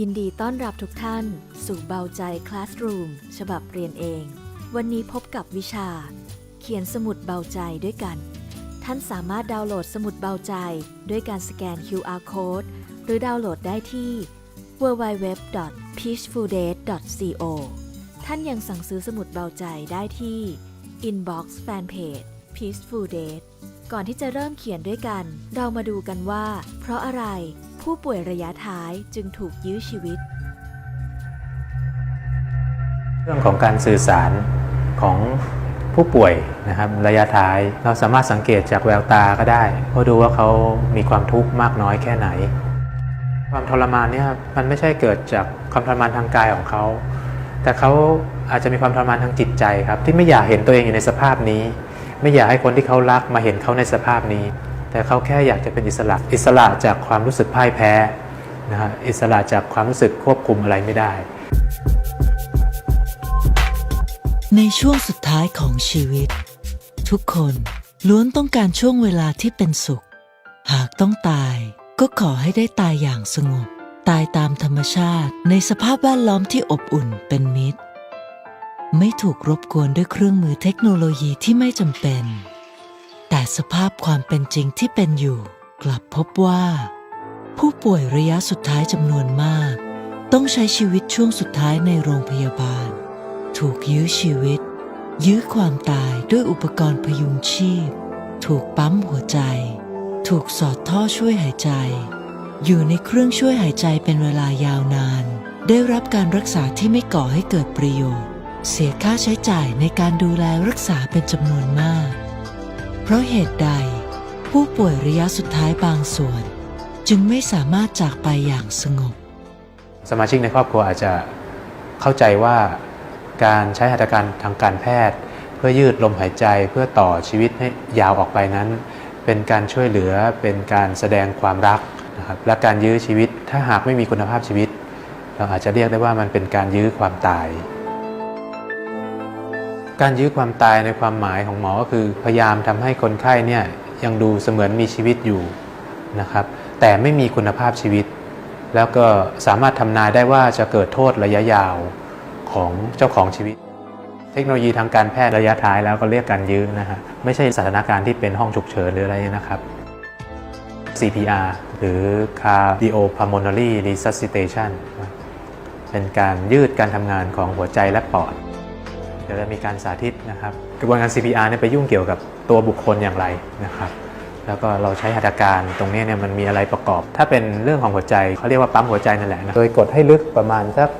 ยินดีต้อนรับทุกท่าน สู่เบาใจ Classroom ฉบับเรียนเอง วันนี้พบกับวิชา เขียนสมุดเบาใจด้วยกัน ท่านสามารถดาวน์โหลดสมุดเบาใจ ด้วยการสแกน QR Code หรือดาวน์โหลดได้ที่ www.peacefuldays.co ท่านยังสั่งซื้อสมุดเบาใจได้ที่ Inbox Fanpage Peaceful Days ก่อนที่จะเริ่มเขียนด้วยกัน เรามาดูกันว่า เพราะอะไร ผู้ป่วยระยะท้ายจึงถูกยื้อชีวิต เรื่องของการสื่อสารของผู้ป่วยนะครับระยะท้ายเราสามารถสังเกตจากแววตาก็ได้เพื่อดูว่าเขามีความทุกข์มากน้อยแค่ไหน ความทรมานเนี่ยมันไม่ใช่เกิดจากความทรมานทางกายของเขา แต่เขาอาจจะมีความทรมานทางจิตใจครับ ที่ไม่อยากเห็นตัวเองอยู่ในสภาพนี้ ไม่อยากให้คนที่เขารักมาเห็นเขาในสภาพนี้ แต่เขาแค่อยากจะเป็นอิสระ อิสระจากความรู้สึกพ่ายแพ้นะฮะอิสระจากความรู้สึกควบคุมอะไรไม่ได้ ในช่วงสุดท้ายของชีวิต ทุกคนล้วนต้องการช่วงเวลาที่เป็นสุข หากต้องตาย ก็ขอให้ได้ตายอย่างสงบ ตายตามธรรมชาติในสภาพแวดล้อมที่อบอุ่นเป็นมิตร ไม่ถูกรบกวนด้วยเครื่องมือเทคโนโลยีที่ไม่จำเป็น แต่สภาพความเป็นจริงที่เป็นอยู่ กลับพบว่า ผู้ป่วยระยะสุดท้ายจำนวนมาก ต้องใช้ชีวิตช่วงสุดท้ายในโรงพยาบาล ถูกยื้อชีวิต ยื้อความตายด้วยอุปกรณ์พยุงชีพ ถูกปั๊มหัวใจ ถูกสอดท่อช่วยหายใจ อยู่ในเครื่องช่วยหายใจเป็นเวลายาวนาน ได้รับการรักษาที่ไม่ก่อให้เกิดประโยชน์ เสียค่าใช้จ่ายในการดูแลรักษาเป็นจำนวนมาก เพราะเหตุใด ผู้ป่วยระยะสุดท้ายบางส่วน จึงไม่สามารถจากไปอย่างสงบ สมาชิกในครอบครัวอาจจะเข้าใจว่าการใช้หัตถการทางการแพทย์ เพื่อยืดลมหายใจเพื่อต่อชีวิตให้ยาวออกไปนั้น เป็นการช่วยเหลือเป็นการแสดงความรักนะครับและการยื้อชีวิตถ้าหากไม่มีคุณภาพชีวิต เราอาจจะเรียกได้ว่ามันเป็นการยื้อความตาย การยื้อความตายในความหมายของหมอก็คือพยายามทำให้คนไข้เนี่ยยังดูเสมือนมีชีวิตอยู่นะครับ แต่ไม่มีคุณภาพชีวิต แล้วก็สามารถทำนายได้ว่าจะเกิดโทษระยะยาวของเจ้าของชีวิต เทคโนโลยีทางการแพทย์ระยะท้ายแล้วก็เรียกการยื้อนะฮะไม่ใช่สถานการณ์ที่เป็นห้องฉุกเฉินหรืออะไรนะครับ CPR หรือ Cardiopulmonary Resuscitation เป็นการยืดการทำงานของหัวใจและปอด ดี๋ยวจะมีการสาธิตนะครับกระบวนการ CPR เนี่ยไปยุ่งเกี่ยวกับตัวบุคคลอย่างไรนะครับ แล้วก็เราใช้หัตถการตรงนี้เนี่ยมันมีอะไรประกอบ ถ้าเป็นเรื่องของหัวใจเขาเรียกว่าปั๊มหัวใจนั่นแหละนะโดยกดให้ลึกประมาณสัก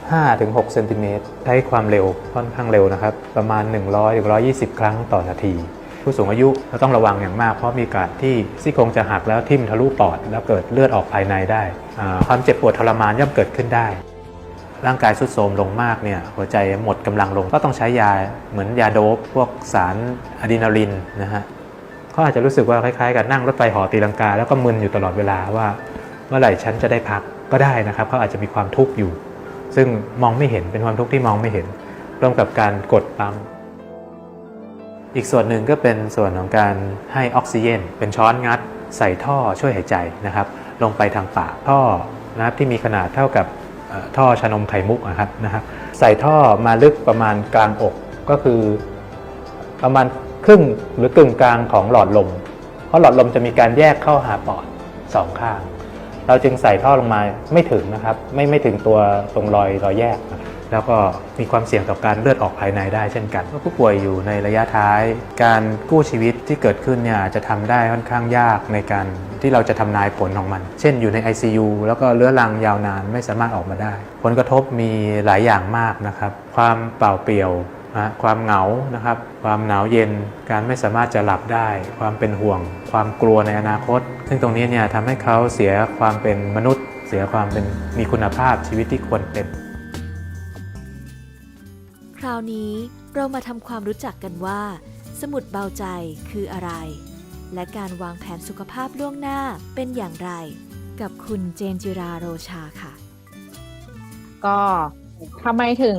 5-6เซนติเมตรใช้ความเร็วค่อนข้างเร็วนะครับ ประมาณ 100-120 ครั้งต่อนาที ผู้สูงอายุเราต้องระวังอย่างมาก เพราะมีโอกาสที่ซี่โครงจะหักแล้วทิ่มทะลุปอด แล้วเกิดเลือดออกภายในได้ ความเจ็บปวดทรมานย่อมเกิดขึ้นได้ ร่างกายทรุดโทรมลงมากเนี่ยหัวใจหมดกำลังลงก็ต้องใช้ยาเหมือนยาโดปพวกสารอะดรีนาลินนะฮะเขาอาจจะรู้สึกว่าคล้ายๆกับนั่งรถไฟหอตีลังกา แล้วก็มึนอยู่ตลอดเวลาว่า เมื่อไหร่ฉันจะได้พักก็ได้นะครับเขาอาจจะมีความทุกข์อยู่ ซึ่งมองไม่เห็นเป็นความทุกข์ที่มองไม่เห็น ร่วมกับการกดปั๊มอีกส่วนหนึ่งก็เป็นส่วนของการให้ออกซิเจนเป็นช้อนงัด ใส่ท่อช่วยหายใจนะครับ ลงไปทางปากท่อนะครับที่มีขนาดเท่ากับ ท่อชานมไข่มุกนะครับนะครับใส่ท่อมาลึกประมาณกลางอกก็คือประมาณครึ่งหรือกึ่งกลางของหลอดลม เพราะหลอดลมจะมีการแยกเข้าหาปอดสองข้าง เราจึงใส่ท่อลงมาไม่ถึงนะครับ ไม่ไม่ถึงตัวตรงรอยรอยแยก แล้วก็มีความเสี่ยงต่อการเลือดออกภายในได้เช่นกันเมื่อผู้ป่วยอยู่ในระยะท้าย การกู้ชีวิต ที่เกิดขึ้นเนี่ยจะทำได้ค่อนข้างยากในการที่เราจะทำนายผลของมัน เช่นอยู่ใน ICU แล้วก็เรื้อรังยาวนานไม่สามารถออกมาได้ ผลกระทบมีหลายอย่างมากนะครับ ความเปล่าเปลี่ยวนะความเหงานะครับ ความหนาวเย็น การไม่สามารถจะหลับได้ ความเป็นห่วง ความกลัวในอนาคต ซึ่งตรงนี้เนี่ยทำให้เขาเสียความเป็นมนุษย์ เสียความเป็นมีคุณภาพชีวิตที่ควรเป็น คราวนี้เรามาทำความรู้จักกันว่า สมุดเบาใจคืออะไร และการวางแผนสุขภาพล่วงหน้าเป็นอย่างไร กับคุณเจนจิราโรชาค่ะ ก็ทำไมถึง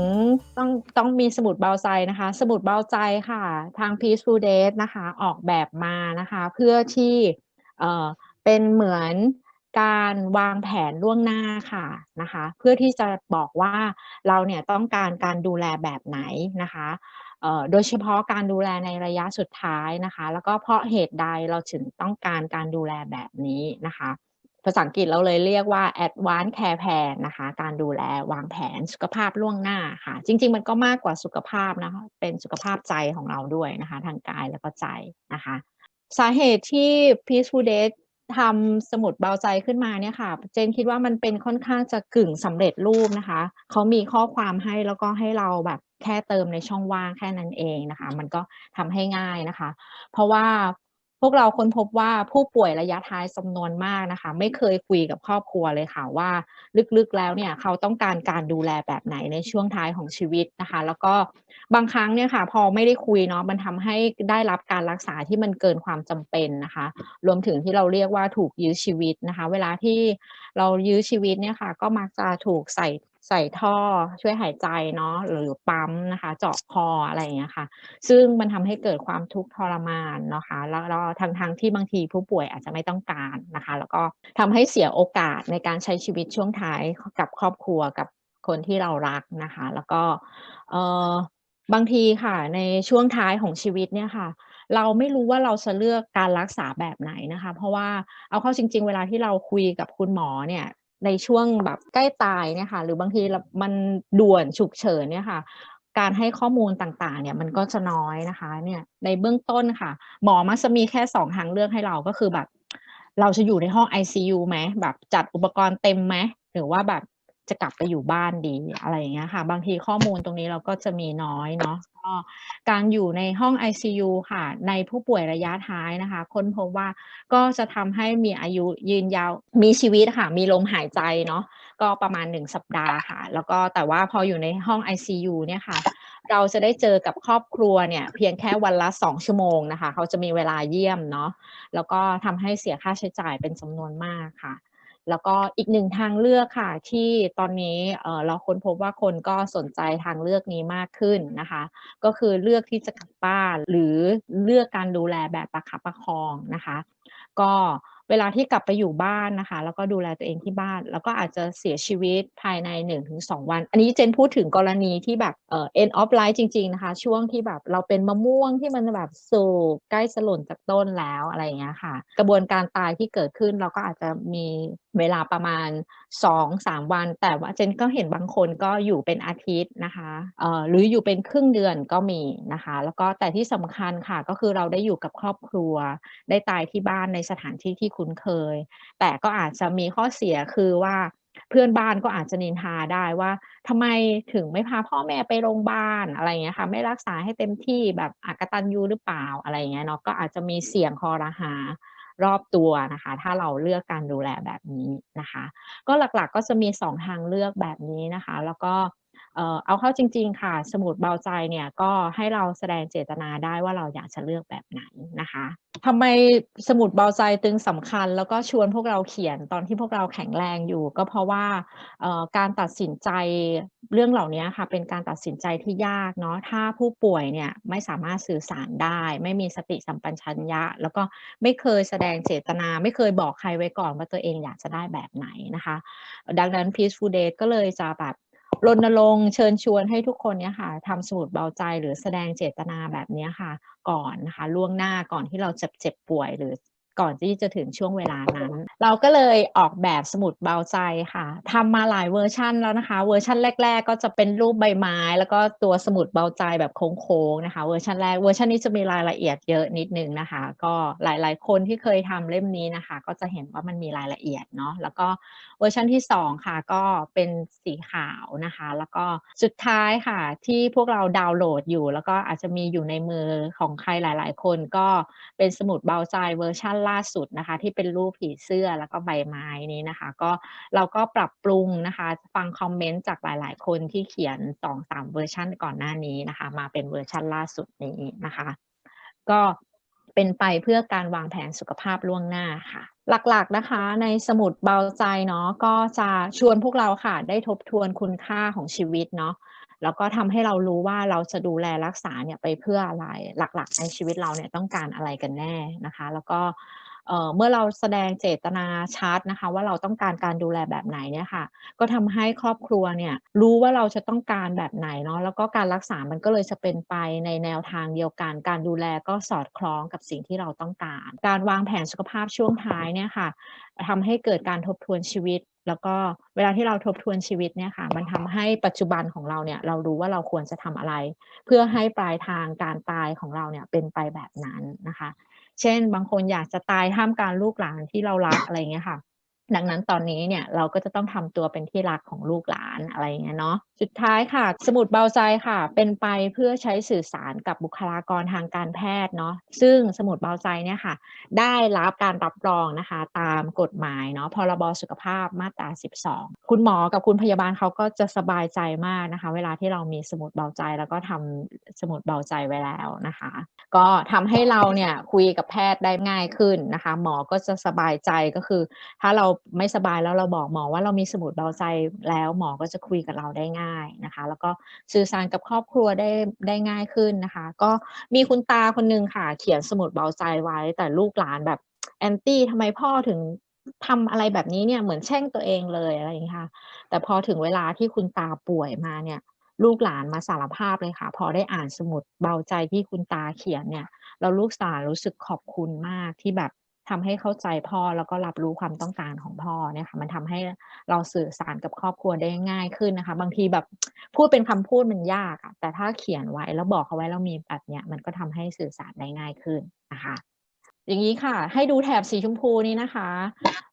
ต้องต้องมีสมุดเบาใจนะคะ สมุดเบาใจค่ะ ทาง Peaceful Days นะคะ ออกแบบมานะคะ เพื่อที่เอ่อเป็นเหมือนการวางแผนล่วงหน้าค่ะนะคะ เพื่อที่จะบอกว่าเราเนี่ยต้องการการดูแลแบบไหนนะคะ โดยเฉพาะการดูแลในระยะสุดท้ายนะคะ แล้วก็เพราะเหตุใดเราถึงต้องการการดูแลแบบนี้นะคะ ภาษาอังกฤษเราเลยเรียกว่า advanced care plan นะคะ การดูแลวางแผนสุขภาพล่วงหน้าค่ะ จริง ๆ มันก็มากกว่าสุขภาพนะคะ เป็นสุขภาพใจของเราด้วยนะคะ ทางกายแล้วก็ใจนะคะ สาเหตุที่ Peaceful d a t ทำสมุดเบาใจขึ้นมาเนี่ยค่ะ เจนคิดว่ามันเป็นค่อนข้างจะกึ่งสำเร็จรูปนะคะ เขามีข้อความให้แล้วก็ให้เราแบบ แค่เติมในช่องว่างแค่นั้นเองนะคะ มันก็ทำให้ง่ายนะคะ เพราะว่าพวกเราค้นพบว่าผู้ป่วยระยะท้ายจำนวนมากนะคะ ไม่เคยคุยกับครอบครัวเลยค่ะว่าลึกๆแล้วเนี่ยเขาต้องการการดูแลแบบไหนในช่วงท้ายของชีวิตนะคะ แล้วก็บางครั้งเนี่ยค่ะพอไม่ได้คุยเนาะมันทำให้ได้รับการรักษาที่มันเกินความจำเป็นนะคะ รวมถึงที่เราเรียกว่าถูกยื้อชีวิตนะคะ เวลาที่เรายื้อชีวิตเนี่ยค่ะ ก็มักจะถูกใส่ ใส่ท่อช่วยหายใจเนาะหรือปั๊มนะคะ เจาะคออะไรอย่างเงี้ยค่ะ ซึ่งมันทำให้เกิดความทุกข์ทรมานนะคะแล้วทางทางที่บางทีผู้ป่วยอาจจะไม่ต้องการนะคะ แล้วก็ทำให้เสียโอกาสในการใช้ชีวิตช่วงท้ายกับครอบครัวกับคนที่เรารักนะคะ แล้วก็เออบางทีค่ะ ในช่วงท้ายของชีวิตเนี่ยค่ะเราไม่รู้ว่าเราจะเลือกการรักษาแบบไหนนะคะ เพราะว่าเอาเข้าจริง ๆ เวลาที่เราคุยกับคุณหมอเนี่ย ในช่วงแบบใกล้ตายเนี่ยค่ะหรือบางทีมันด่วนฉุกเฉินเนี่ยค่ะ การให้ข้อมูลต่างๆ เนี่ยมันก็จะน้อยนะคะเนี่ยในเบื้องต้นค่ะ หมอมักจะมีแค่สองทางเลือกให้เราก็คือแบบ เราจะอยู่ในห้อง ICU ไหมแบบจัดอุปกรณ์เต็มไหมหรือว่าแบบ จะกลับไปอยู่บ้านดีอะไรอย่างเงี้ยค่ะ บางทีข้อมูลตรงนี้เราก็จะมีน้อยเนาะก็การอยู่ในห้อง ICU ค่ะ ในผู้ป่วยระยะท้ายนะคะ ค้นพบว่าก็จะทำให้มีอายุยืนยาวมีชีวิตค่ะ มีลมหายใจเนาะก็ประมาณ 1 สัปดาห์ค่ะ แล้วก็แต่ว่าพออยู่ในห้อง ICU เนี่ยค่ะ เราจะได้เจอกับครอบครัวเนี่ย เพียงแค่วันละ 2 ชั่วโมงนะคะ เขาจะมีเวลาเยี่ยมเนาะแล้วก็ทำให้เสียค่าใช้จ่ายเป็นจำนวนมากค่ะ แล้วก็อีกหนึ่งทางเลือกค่ะ ที่ตอนนี้เราค้นพบว่าคนก็สนใจทางเลือกนี้มากขึ้นนะคะ ก็คือเลือกที่จะกลับบ้านหรือเลือกการดูแลแบบประคับประคองนะคะ ก็ เวลาที่กลับไปอยู่บ้านนะคะ แล้วก็ดูแลตัวเองที่บ้าน แล้วก็อาจจะเสียชีวิตภายใน1-2วัน อันนี้เจนพูดถึงกรณีที่แบบเอ่อ end of life จริง ๆ นะคะ ช่วงที่แบบเราเป็นมะม่วงที่มันแบบสุกใกล้จะหล่นจากต้นแล้วอะไรอย่างเงี้ยค่ะ กระบวนการตายที่เกิดขึ้นเราก็อาจจะมีเวลาประมาณ2-3วัน แต่ว่าเจนก็เห็นบางคนก็อยู่เป็นอาทิตย์นะคะเอ่อหรืออยู่เป็นครึ่งเดือนก็มีนะคะ แล้วก็แต่ที่สำคัญค่ะก็คือเราได้อยู่กับครอบครัว ได้ตายที่บ้านในสถานที่ที่คุนเคย แต่ก็อาจจะมีข้อเสียคือว่าเพื่อนบ้านก็อาจจะนินทาได้ว่าทำไมถึงไม่พาพ่อแม่ไปโรงพยาบาลอะไรอย่างเงี้ยค่ะไม่รักษาให้เต็มที่แบบอากตันยูหรือเปล่าอะไรอย่างเงี้ยเนาะก็อาจจะมีเสี่ยงคอรหารอบตัวนะคะ ถ้าเราเลือกการดูแลแบบนี้นะคะ ก็หลักๆก็จะมี 2 ทางเลือกแบบนี้นะคะ แล้วก็เอ่อเอาเข้าจริง ๆ ค่ะ สมุดเบาใจเนี่ยก็ให้เราแสดงเจตนาได้ว่าเราอยากจะเลือกแบบไหนนะคะ ทำไมสมุดเบาใจตึงสำคัญ แล้วก็ชวนพวกเราเขียนตอนที่พวกเราแข็งแรงอยู่ ก็เพราะว่าการตัดสินใจเรื่องเหล่านี้ค่ะเป็นการตัดสินใจที่ยากเนาะถ้าผู้ป่วยเนี่ยไม่สามารถสื่อสารได้ ไม่มีสติสัมปชัญญะ แล้วก็ไม่เคยแสดงเจตนา ไม่เคยบอกใครไว้ก่อนว่าตัวเองอยากจะได้แบบไหนนะคะ ดังนั้น Peaceful Date ก็เลยจะแบบ รณรงค์เชิญชวนให้ทุกคนเนี่ยค่ะทำสมุดเบาใจหรือแสดงเจตนาแบบนี้ค่ะ ก่อนนะคะล่วงหน้าก่อนที่เราจะเจ็บป่วยหรือ ก่อนที่จะถึงช่วงเวลานั้น เราก็เลยออกแบบสมุดเบาใจค่ะทำมาหลายเวอร์ชันแล้วนะคะ เวอร์ชันแรก ๆ ก็จะเป็นรูปใบไม้ แล้วก็ตัวสมุดเบาใจแบบโค้งๆนะคะ เวอร์ชันแรกเวอร์ชันนี้จะมีรายละเอียดเยอะนิดนึงนะคะ ก็หลายๆ คนที่เคยทำเล่มนี้นะคะ ก็จะเห็นว่ามันมีรายละเอียดเนาะแล้วก็เวอร์ชันที่สองค่ะ ก็เป็นสีขาวนะคะ แล้วก็สุดท้ายค่ะ ที่พวกเราดาวน์โหลดอยู่ แล้วก็อาจจะมีอยู่ในมือของใครหลาย ๆ คนก็เป็นสมุดเบาใจเวอร์ชันล่าสุดนะคะ ที่เป็นรูปผีเสื้อแล้วก็ใบไม้นี้นะคะ ก็เราก็ปรับปรุงนะคะ ฟังคอมเมนต์จากหลาย ๆ คนที่เขียนสองสามเวอร์ชันก่อนหน้านี้นะคะ มาเป็นเวอร์ชันล่าสุดนี้นะคะ ก็เป็นไปเพื่อการวางแผนสุขภาพล่วงหน้าค่ะ หลักๆนะคะในสมุดเบาใจเนาะก็จะชวนพวกเราค่ะ ได้ทบทวนคุณค่าของชีวิตเนาะ แล้วก็ทำให้เรารู้ว่าเราจะดูแลรักษาเนี่ยไปเพื่ออะไรหลักๆ ในชีวิตเราเนี่ยต้องการอะไรกันแน่นะคะ แล้วก็ เมื่อเราแสดงเจตนาชัดนะคะ ว่าเราต้องการการดูแลแบบไหนเนี่ยค่ะ ก็ทำให้ครอบครัวเนี่ยรู้ว่าเราจะต้องการแบบไหนเนาะแล้วก็การรักษามันก็เลยจะเป็นไปในแนวทางเดียวกัน การดูแลก็สอดคล้องกับสิ่งที่เราต้องการ การวางแผนสุขภาพช่วงท้ายเนี่ยค่ะทำให้เกิดการทบทวนชีวิตแล้วก็เวลาที่เราทบทวนชีวิตเนี่ยค่ะ มันทำให้ปัจจุบันของเราเนี่ยเรารู้ว่าเราควรจะทำอะไร เพื่อให้ปลายทางการตายของเราเนี่ยเป็นไปแบบนั้นนะคะ เช่น บางคนอยากจะตายห้ามการลูกหลานที่เรารักอะไรเงี้ยค่ะ ดังนั้นตอนนี้เนี่ยเราก็จะต้องทำตัวเป็นที่รักของลูกหลานอะไรเงี้ยเนาะสุดท้ายค่ะ สมุดเบาใจค่ะ เป็นไปเพื่อใช้สื่อสารกับบุคลากรทางการแพทย์เนาะซึ่งสมุดเบาใจเนี่ยค่ะ ได้รับการรับรองนะคะ ตามกฎหมายเนาะพรบสุขภาพมาตรา 12 คุณหมอกับคุณพยาบาลเขาก็จะสบายใจมากนะคะ เวลาที่เรามีสมุดเบาใจแล้วก็ทำสมุดเบาใจไว้แล้วนะคะ ก็ทำให้เราเนี่ยคุยกับแพทย์ได้ง่ายขึ้นนะคะ หมอก็จะสบายใจก็คือ ถ้าเราไม่สบายแล้วเราบอกหมอว่าเรามีสมุดเบาใจแล้วหมอก็จะคุยกับเราได้ง่ายนะคะ แล้วก็สื่อสารกับครอบครัวได้ได้ง่ายขึ้นนะคะ ก็มีคุณตาคนหนึงค่ะ เขียนสมุดเบาใจไว้ แต่ลูกหลานแบบแอนตี้ทำไมพ่อถึงทำอะไรแบบนี้เนี่ยเหมือนแช่งตัวเองเลยอะไรอย่างเงี้ยค่ะ แต่พอถึงเวลาที่คุณตาป่วยมาเนี่ย ลูกหลานมาสารภาพเลยค่ะ พอได้อ่านสมุดเบาใจที่คุณตาเขียนเนี่ย เราลูกสาวรู้สึกขอบคุณมากที่แบบ ทำให้เข้าใจพ่อแล้วก็รับรู้ความต้องการของพ่อเนี่ยค่ะมันทำให้เราสื่อสารกับครอบครัวได้ง่ายขึ้นนะคะ บางทีแบบพูดเป็นคำพูดมันยากอะแต่ถ้าเขียนไว้แล้วบอกเขาไว้แล้วมีแบบเนี้ยมันก็ทำให้สื่อสารได้ง่ายขึ้นนะคะ อย่างนี้ค่ะ ให้ดูแถบสีชมพูนี้นะคะ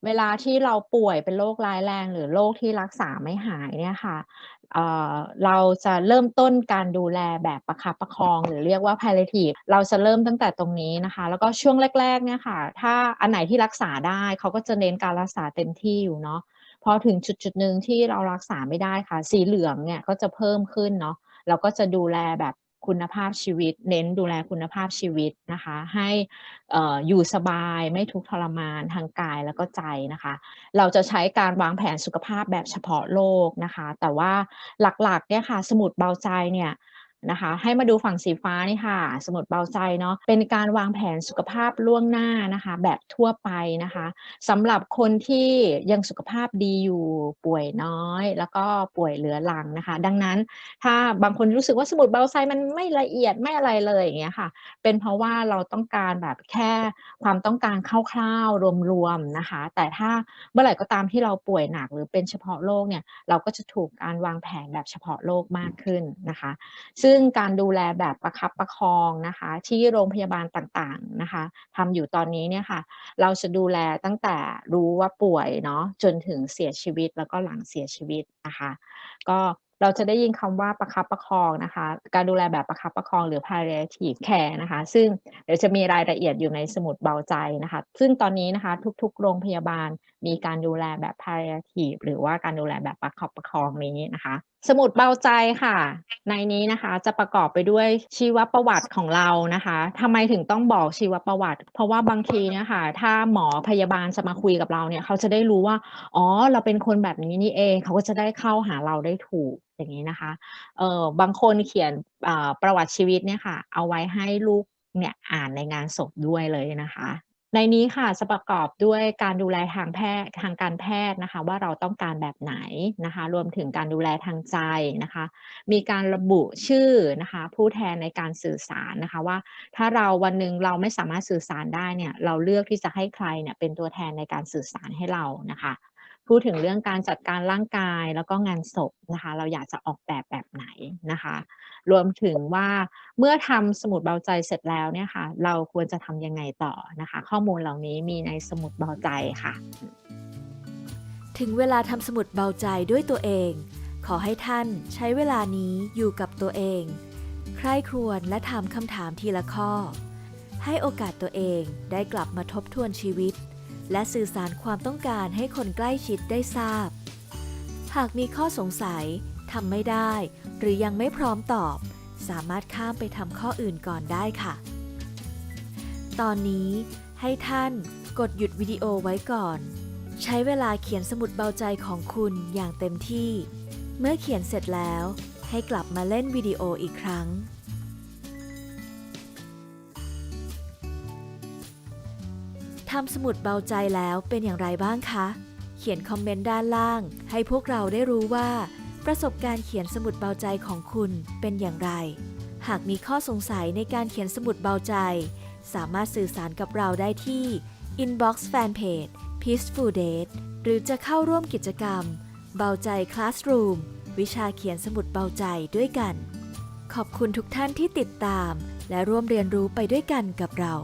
เวลาที่เราป่วยเป็นโรคร้ายแรง หรือโรคที่รักษาไม่หายเนี่ยค่ะเเราจะเริ่มต้นการดูแลแบบประคับประคอง หรือเรียกว่า palliative เราจะเริ่มตั้งแต่ตรงนี้นะคะ แล้วก็ช่วงแรกๆเนี่ยค่ะ ถ้าอันไหนที่รักษาได้เขาก็จะเน้นการรักษาเต็มที่อยู่เนาะพอถึงจุดจุดๆหนึ่งที่เรารักษาไม่ได้ค่ะ สีเหลืองเนี่ยก็จะเพิ่มขึ้นเนาะเราก็จะดูแลแบบ คุณภาพชีวิต เน้นดูแลคุณภาพชีวิตนะคะ ให้เอ่อยู่สบายไม่ทุกข์ทรมานทางกายแล้วก็ใจนะคะ เราจะใช้การวางแผนสุขภาพแบบเฉพาะโรคนะคะ แต่ว่าหลักๆเนี่ยค่ะสมุดเบาใจเนี่ย นะคะ ให้มาดูฝั่งสีฟ้านี่ค่ะ สมุดเบาใจเนาะเป็นการวางแผนสุขภาพล่วงหน้านะคะ แบบทั่วไปนะคะสำหรับคนที่ยังสุขภาพดีอยู่ป่วยน้อย แล้วก็ป่วยเหลือหลังนะคะ ดังนั้นถ้าบางคนรู้สึกว่าสมุดเบาใจมันไม่ละเอียดไม่อะไรเลยอย่างเงี้ยค่ะ เป็นเพราะว่าเราต้องการแบบแค่ความต้องการคร่าวๆรวมๆนะคะ แต่ถ้าเมื่อไหร่ก็ตามที่เราป่วยหนักหรือเป็นเฉพาะโรคเนี่ยเราก็จะถูกการวางแผนแบบเฉพาะโรคมากขึ้นนะคะซึ่งึ่งการดูแลแบบประคับประคองนะคะ ที่โรงพยาบาลต่างๆนะคะทำอยู่ตอนนี้เนี่ยค่ะ เราจะดูแลตั้งแต่รู้ว่าป่วยเนาะจนถึงเสียชีวิตแล้วก็หลังเสียชีวิตนะคะ ก็เราจะได้ยินคำว่าประคับประคองนะคะ การดูแลแบบประคับประคองหรือ palliative care นะคะ ซึ่งเดี๋ยวจะมีรายละเอียดอยู่ในสมุดเบาใจนะคะ ซึ่งตอนนี้นะคะทุกๆ โรงพยาบาลมีการดูแลแบบ palliative หรือว่าการดูแลแบบประคับประคองนี้นะคะ สมุดเบาใจค่ะ ในนี้นะคะจะประกอบไปด้วยชีวประวัติของเรานะคะทำไมถึงต้องบอกชีวประวัติ เพราะว่าบางทีเนี่ยค่ะถ้าหมอพยาบาลจะมาคุยกับเราเนี่ย เขาจะได้รู้ว่า อ๋อ เราเป็นคนแบบนี้นี่เอง เขาก็จะได้เข้าหาเราได้ถูกอย่างนี้นะคะ เออบางคนเขียนประวัติชีวิตเนี่ยค่ะ เอาไว้ให้ลูกเนี่ยอ่านในงานศพด้วยเลยนะคะ ในนี้ค่ะจะประกอบด้วยการดูแลทางแพทย์ทางการแพทย์นะคะ ว่าเราต้องการแบบไหนนะคะ รวมถึงการดูแลทางใจนะคะ มีการระบุชื่อนะคะ ผู้แทนในการสื่อสารนะคะว่า ถ้าเราวันหนึ่งเราไม่สามารถสื่อสารได้เนี่ย เราเลือกที่จะให้ใครเนี่ยเป็นตัวแทนในการสื่อสารให้เรานะคะ พูดถึงเรื่องการจัดการร่างกายแล้วก็งานศพนะคะ เราอยากจะออกแบบแบบไหนนะคะ รวมถึงว่าเมื่อทำสมุดเบาใจเสร็จแล้วเนี่ยค่ะ เราควรจะทำยังไงต่อนะคะ ข้อมูลเหล่านี้มีในสมุดเบาใจค่ะ ถึงเวลาทำสมุดเบาใจด้วยตัวเอง ขอให้ท่านใช้เวลานี้อยู่กับตัวเอง ใคร่ครวญและถามคำถามทีละข้อ ให้โอกาสตัวเองได้กลับมาทบทวนชีวิต และสื่อสารความต้องการให้คนใกล้ชิดได้ทราบ หากมีข้อสงสัยทำไม่ได้ หรือยังไม่พร้อมตอบ สามารถข้ามไปทำข้ออื่นก่อนได้ค่ะ ตอนนี้ให้ท่านกดหยุดวิดีโอไว้ก่อน ใช้เวลาเขียนสมุดเบาใจของคุณอย่างเต็มที่ เมื่อเขียนเสร็จแล้ว ให้กลับมาเล่นวิดีโออีกครั้งำสมุดเบาใจแล้วเป็นอย่างไรบ้างคะ เขียนคอมเมนต์ด้านล่าง ให้พวกเราได้รู้ว่า ประสบการณ์เขียนสมุดเบาใจของคุณเป็นอย่างไร หากมีข้อสงสัยในการเขียนสมุดเบาใจ สามารถสื่อสารกับเราได้ที่ Inbox Fanpage Peaceful Date หรือจะเข้าร่วมกิจกรรม เบาใจ Classroom วิชาเขียนสมุดเบาใจด้วยกัน ขอบคุณทุกท่านที่ติดตาม และร่วมเรียนรู้ไปด้วยกันกับเรา